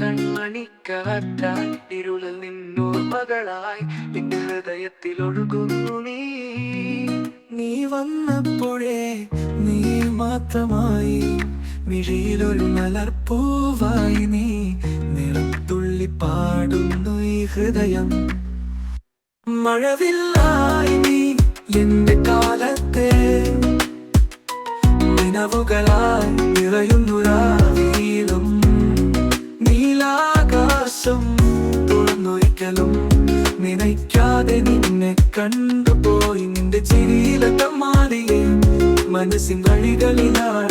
കൺമണിക്കാറ്റായി ഇരുളിൽ നിന്നോർമകളായി നിന്റെ ഹൃദയത്തിൽ ഒഴുകുന്നു നീ. നീ വന്നപ്പോഴേ നീ മാത്രമായി മിഴിയിലൊരു മലർപ്പൂവായി നീ നിറത്തുള്ളി പാടുന്നു ഈ ഹൃദയം. മഴവില്ലായി നീ എന്റെ കാലത്തെ നിലവുകളായി നിറയുന്നു നീലാകാശം തുറന്നൊരിക്കലും നനയ്ക്കാതെ നിന്നെ കണ്ടുപോയി നിന്റെ ചിരിയിലത്തെ മാറിയേ. മനസ്സിൻ വഴികളിലാണ്